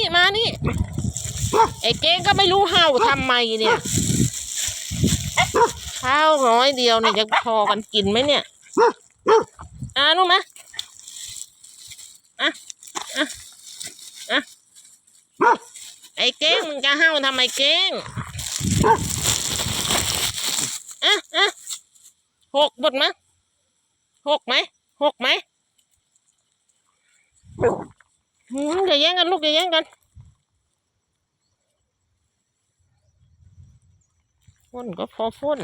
นี่มานี่ไอ้เก้งก็ไม่รู้เห่าทำไมเนี่ยข้าวน้อยเดียวเนี่ยจะพอกันกินไหมเนี่ยอ่าลูกมาอะอะอะไอ้เก้งมึงจะเห่าทำไมเก้งอะอะหกบทมหกไหมหกไหมหืมอย่าแย่ง กันลูกอย่าแย่งกันฝนก็พอฝน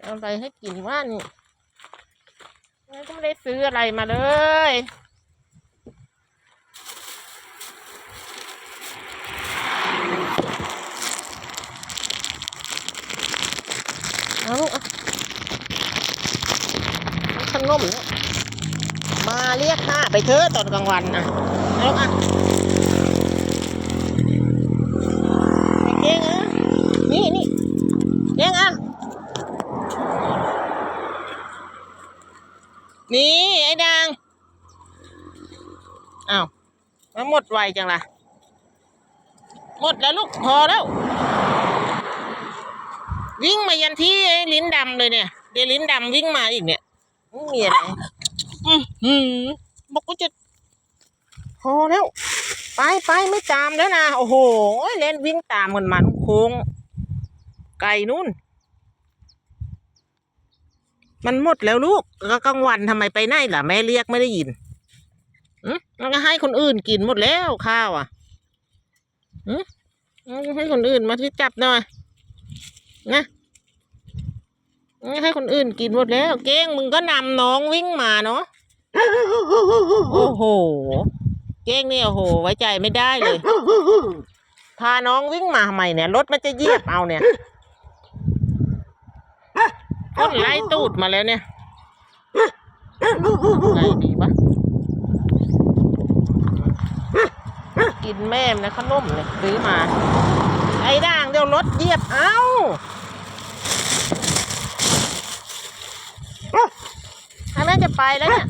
เอาอะไรให้กินว่านี่งั้นก็ไม่ได้ซื้ออะไรมาเลยเอาลูกเอาเอาขนมเนี่ยมาเรียกข้าไปเถอะตอนกลางวันนะ เอาลูกอะไอ้เก่งอะนี่นี่เก่งอะนี่ไอ้ดังอ้าวมันหมดไวจังล่ะ หมดแล้วลูกพอแล้ว วิ่งมายันที่ไอ้ลิ้นดำเลยเนี่ย เดี๋ยวลิ้นดำวิ่งมาอีกเนี่ยมีอะไรอือหือบอกว่าจะ พอแล้ว ไปไปไม่ตามแล้วนะโอ้โหเล่นวิ่งตามกันมันโค้งไก่นู่น มันหมดแล้วลูกก็กลางวันทำไมไปไหนล่ะ แม่เรียกไม่ได้ยินอืมมันก็ให้คนอื่นกินหมดแล้วข้าวอะอืมให้คนอื่นมาที่จับหน่อยนะให้คนอื่นกินหมดแล้ว เก้งมึงก็นำน้องวิ่งมาเนาะ โอ้โห เก้งเนี่ยโอ้โห ไว้ใจไม่ได้เลย พาน้องวิ่งมาทำไมเนี่ย รถมันจะเหยียบเอาเนี่ยต้นไล่ตูดมาแล้วเนี่ยไงดีวะกินแม่มนะขนมเลยซื้อมา ไอ้ด่างเดี๋ยวรถเหยียบเอ้าถ้าแม่จะไปแล้วเนี่ย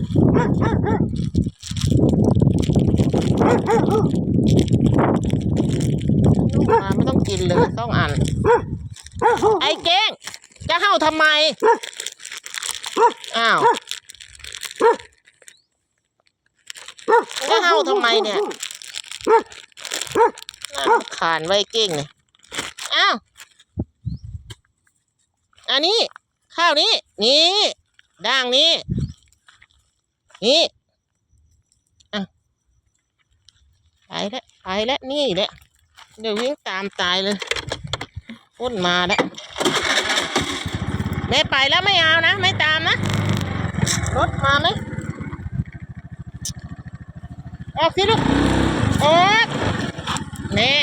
มาไม่ต้องกินเลยต้องอ่าน ไอ้เก้ง จะเห่าทำไม อ้าว จะเห่าทำไมเนี่ยน่าขานไว้เก้งเนี่ยอ้าว อันนี้ ข้าวนี้ นี่ด่างนี้ นี่อะ ไปแล้วไปแล้วนี่แหละเดี๋ยววิ่งตามตายเลยพุ่นมาแล้วแม่ไปแล้วไม่เอานะ ไม่ตามนะรถมาไหมออกสิลูกออกนี่